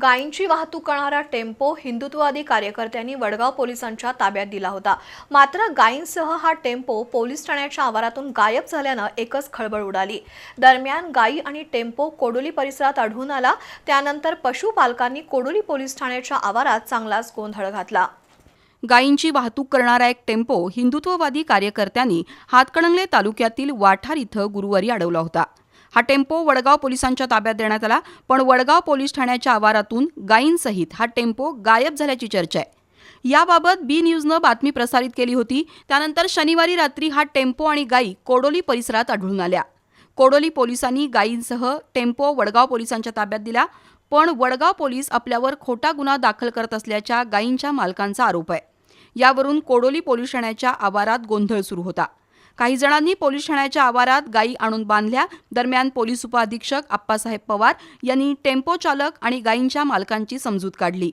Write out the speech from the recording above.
गायींची वाहतूक करणारा टेम्पो हिंदुत्ववादी कार्यकर्त्यांनी वडगाव पोलिसांच्या ताब्यात दिला होता. मात्र गायींसह हा टेम्पो पोलीस ठाण्याच्या आवारातून गायब झाल्यानं एकच खळबळ उडाली. दरम्यान गायी आणि टेम्पो कोडोली परिसरात आढळून आला. त्यानंतर पशुपालकांनी कोडोली पोलीस ठाण्याच्या आवारात चांगलाच गोंधळ घातला. गायींची वाहतूक करणारा एक टेम्पो हिंदुत्ववादी कार्यकर्त्यांनी हातकणंगले तालुक्यातील वाठार इथं गुरुवारी अडवला होता. हा टेम्पो वडगाव पोलिसांच्या ताब्यात देण्यात आला पण वडगाव पोलीस ठाण्याच्या आवारातून गायींसहित हा टेम्पो गायब झाल्याची चर्चा आहे. याबाबत बी न्यूजनं बातमी प्रसारित केली होती. त्यानंतर शनिवारी रात्री हा टेम्पो आणि गायी कोडोली परिसरात आढळून आल्या. कोडोली पोलिसांनी गायींसह टेम्पो वडगाव पोलिसांच्या ताब्यात दिला पण वडगाव पोलीस आपल्यावर खोटा गुन्हा दाखल करत असल्याच्या गायींच्या मालकांचा आरोप आहे. यावरून कोडोली पोलीस ठाण्याच्या आवारात गोंधळ सुरू होता. काही जणांनी पोलीस ठाण्याच्या आवारात गायी आणून बांधल्या. दरम्यान पोलीस उपअधीक्षक आप्पासाहेब पवार यांनी टेम्पो चालक आणि गायींच्या मालकांची समजूत काढली.